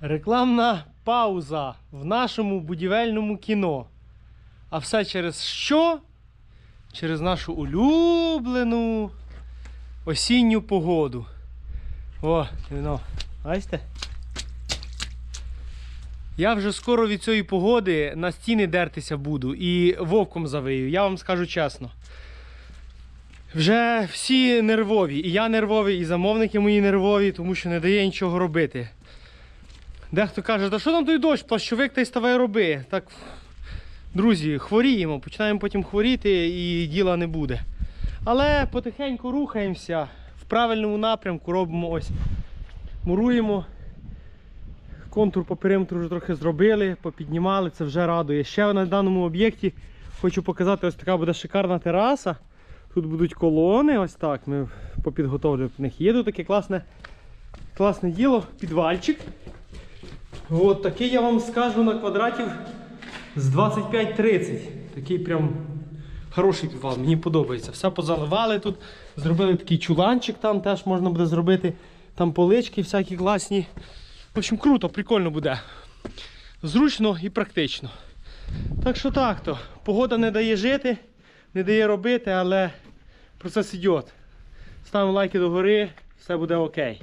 Рекламна пауза в нашому будівельному кіно. А все через що? Через нашу улюблену осінню погоду. О, ну, бачите? Я вже скоро від цієї погоди на стіни дертися буду і вовком завию, я вам скажу чесно. Вже всі нервові. І я нервовий, і замовники мої нервові, тому що не дає нічого робити. Дехто каже, та що там той дощ, плащовик та й ставай роби. Так, друзі, хворіємо, починаємо потім хворіти і діла не буде. Але потихеньку рухаємося в правильному напрямку, робимо ось, муруємо. Контур по периметру вже трохи зробили, попіднімали, це вже радує. Ще на даному об'єкті хочу показати, ось така буде шикарна тераса. Тут будуть колони, ось так. Ми попідготовлюємо в них. Є тут таке класне, класне діло, підвальчик. От такий я вам скажу на квадратів з 25-30. Такий прям хороший підвал, мені подобається. Все позаливали тут, зробили такий чуланчик, там теж можна буде зробити. Там полички всякі класні. В общем, круто, прикольно буде. Зручно і практично. Так що так то. Погода не дає жити, не дає робити, але процес йде. Ставимо лайки догори, все буде окей.